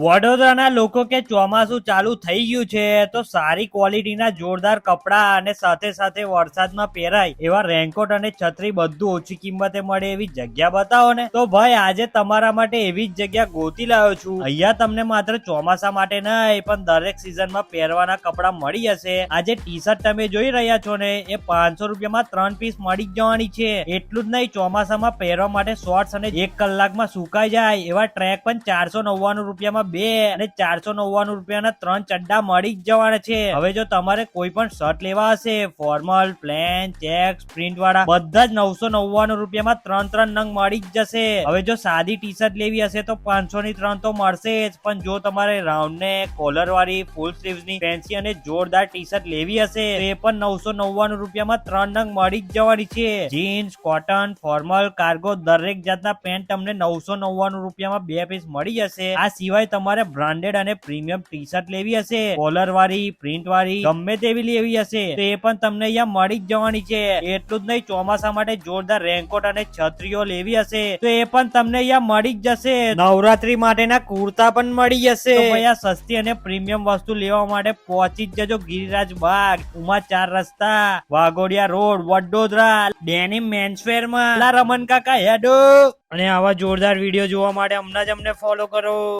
વડોદરાના લોકો કે ચોમાસું ચાલુ થઈ ગયું છે, તો સારી ક્વોલિટીના જોરદાર કપડાં અને સાથે સાથે વરસાદમાં પહેરાય એવા રેનકોટ અને છત્રી બધું ઓછી કિંમતે મળે એવી જગ્યા બતાવો ને. તો ભાઈ, આજે તમારા માટે એવી જ જગ્યા ગોતી લાવ્યો છું. અહીંયા તમને માત્ર ચોમાસા માટે નહીં, પણ દરેક સિઝનમાં પહેરવાના કપડાં મળી જશે. આજે ટી શર્ટ તમે જોઈ રહ્યા છો ને, એ પાંચસો રૂપિયામાં ત્રણ પીસ મળી જ જવાની છે. એટલું જ નહીં, ચોમાસામાં પહેરવા માટે શોર્ટ્સ અને એક કલાકમાં સુકાઈ જાય એવા ટ્રેક પણ ચારસો નવ્વાણું રૂપિયામાં બે અને ચારસો નવ્વાણું રૂપિયાના ત્રણ ચડ્ડા મળી જ જવાના છે. હવે જો તમારે કોઈ પણ શર્ટ લેવા હશે, ફોર્મલ, પ્લેન ચેક્સ પ્રિન્ટ વાળા બધા જ નવસો નવ્વાણું રૂપિયામાં ત્રણ ત્રણ નંગ મળી જ જશે. હવે જો સાદી ટી શર્ટ લેવી હશે તો પાંચસો ની ત્રણ તો મળશે જ. પણ જો તમારે રાઉન્ડ ને કોલર વાળી ફૂલ સ્લીવ્સની ફેન્સી અને જોરદાર ટી શર્ટ લેવી હશે એ પણ નવસો નવ્વાણું રૂપિયામાં ત્રણ નંગ મળી જ જવાની છે. જીન્સ, કોટન, ફોર્મલ, કાર્ગો દરેક જાતના પેન્ટ તમને નવસો નવ્વાણું રૂપિયામાં બે પીસ મળી જશે. આ સિવાય તમારે બ્રાન્ડેડ અને પ્રીમિયમ ટી શર્ટ લેવી હશે કોલર વાળી પ્રિન્ટ વાળી ગમે તેવી લેવી હશે તો એ પણ તમને અહીંયા મળી જ જવાની છે. એટલું જ નહીં ચોમાસા માટે જોરદાર રેનકોટ અને છત્રીઓ લેવી હશે તો એ પણ તમને અહીંયા મળી જ જશે. નવરાત્રી માટેના કુર્તા પણ મળી જશે. અહીંયા સસ્તી અને પ્રીમિયમ વસ્તુ લેવા માટે પહોંચી જ જજો ગિરિરાજ બાગ ઉમા ચાર રસ્તા વાઘોડિયા રોડ વડોદરા ડેનિમ મેન્સવેરમાં રમન કાકા હેડો. અને આવા જોરદાર વીડિયો જોવા માટે હમણાં જ અમને ફોલો કરો.